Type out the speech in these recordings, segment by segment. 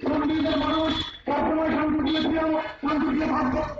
সংসদীয় মানুষ সবসময় সংসদীয় প্রিয় সংসদীয় ভাগ্য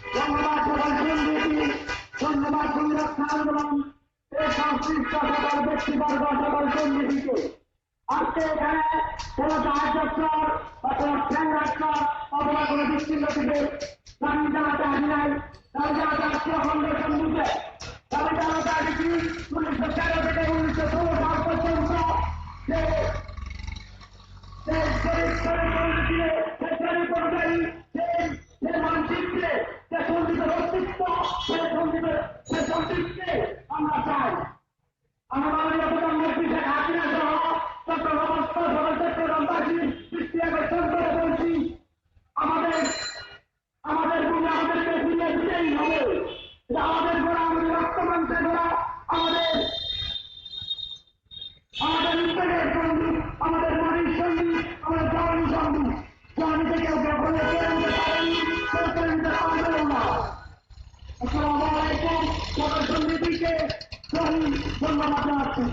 আজকে এখানে কোন সাহায্যক্ষর বা কোন ফ্যাংরাক্ষর অথবা কোন বিচ্ছিন্নটিকে দাবি জানাতে আসি নাই দাবি জানাতে আজকে ফাউন্ডেশন দিতে দাবি জানাতে আসি উনিশশো তেরো থেকে উনিশশো ষোলো সাল পর্যন্ত যে গরিব করে করে আমরা বাংলা আমরা পিঠে খাটি না সহ চট্টগ্রাম সদর চট্টগ্রামবাসী সমিতিকে ধন্যবাদ জানাচ্ছি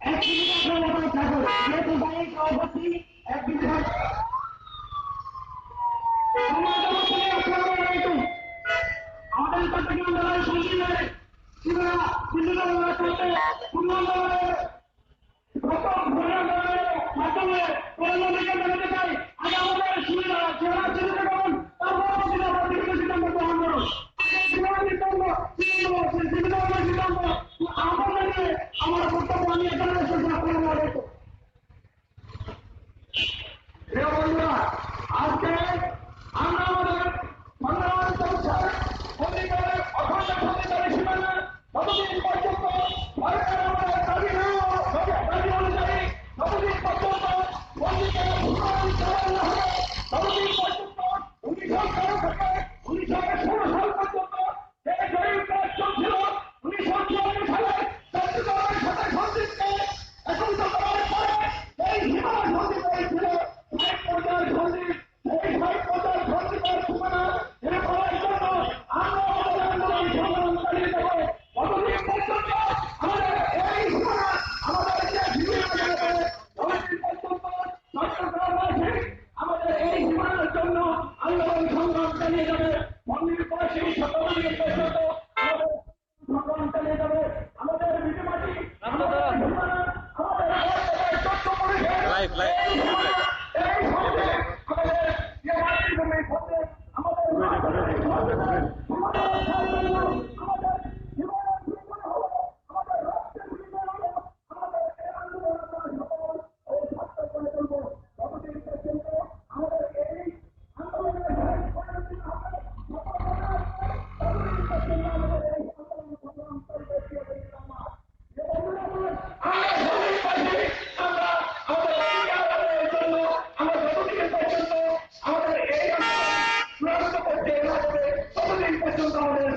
এক বিভাগ ঠাকুর যেহেতু বাইরে সভাপতি এক বিভাগ আমাদের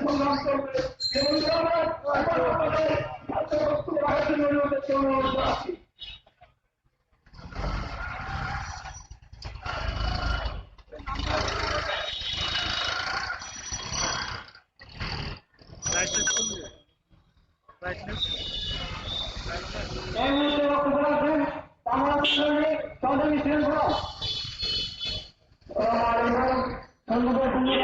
সংগ্রাম করবে Thank you.